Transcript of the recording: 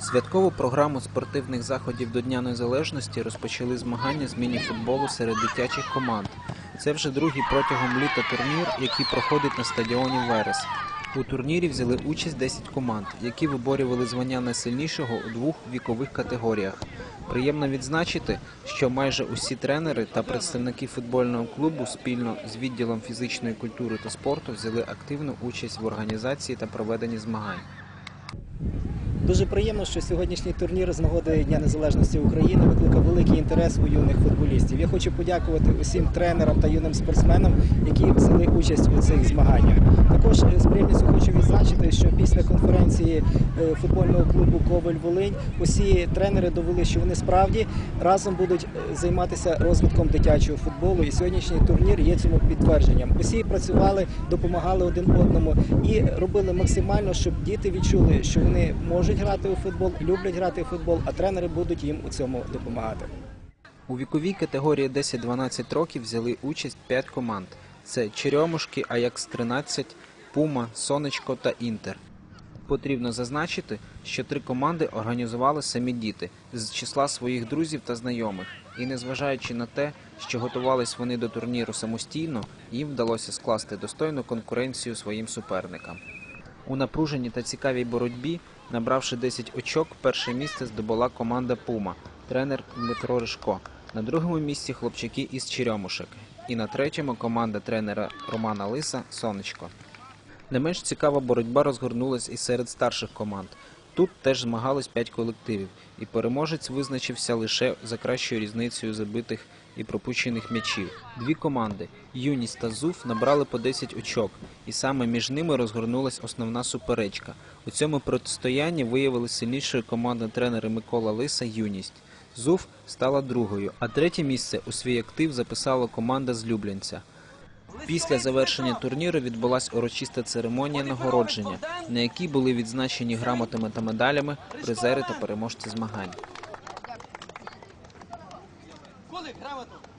Святкову програму спортивних заходів до Дня Незалежності розпочали змагання з міні-футболу серед дитячих команд. Це вже другий протягом літа турнір, який проходить на стадіоні Верес. У турнірі взяли участь 10 команд, які виборювали звання найсильнішого у двох вікових категоріях. Приємно відзначити, що майже усі тренери та представники футбольного клубу спільно з відділом фізичної культури та спорту взяли активну участь в організації та проведенні змагань. Дуже приємно, що сьогоднішній турнір з нагоди Дня Незалежності України викликав великий інтерес у юних футболістів. Я хочу подякувати усім тренерам та юним спортсменам, які взяли участь у цих змаганнях. Також е, з приємністю хочу відзначити, що після конференції е, футбольного клубу Коваль Волинь усі тренери довели, що вони справді разом будуть е, займатися розвитком дитячого футболу. І сьогоднішній турнір є цьому підтвердженням. Усі працювали, допомагали один одному і робили максимально, щоб діти відчули, що вони можуть грати у футбол, люблять грати у футбол, а тренери будуть їм у цьому допомагати. У віковій категорії 10-12 років взяли участь 5 команд: це Черемушки, Аякс 13, Пума, Сонечко та Інтер. Потрібно зазначити, що три команди організували самі діти з числа своїх друзів та знайомих, і незважаючи на те, що готувались вони до турніру самостійно, їм вдалося скласти достойну конкуренцію своїм суперникам. У напруженій та цікавій боротьбі, набравши 10 очок, перше місце здобула команда Пума, тренер Дмитро Ришко. На другому місці хлопчаки із Черемушек. І на третьому команда тренера Романа Лиса Сонечко. Не менш цікава боротьба розгорнулась і серед старших команд. Тут теж змагались 5 колективів, і переможець визначився лише за кращою різницею забитих і пропущених м'ячів. Дві команди Юність та ЗУФ набрали по 10 очок, і саме між ними розгорнулась основна суперечка. У цьому протистоянні виявилася сильнішою команда тренера Микола Лиса Юність. ЗУФ стала другою, а третє місце у свій актив записала команда з Люблянця. Після завершення турніру відбулася урочиста церемонія нагородження, на якій були відзначені грамотами та медалями призери та переможці змагань. Коли грамотно.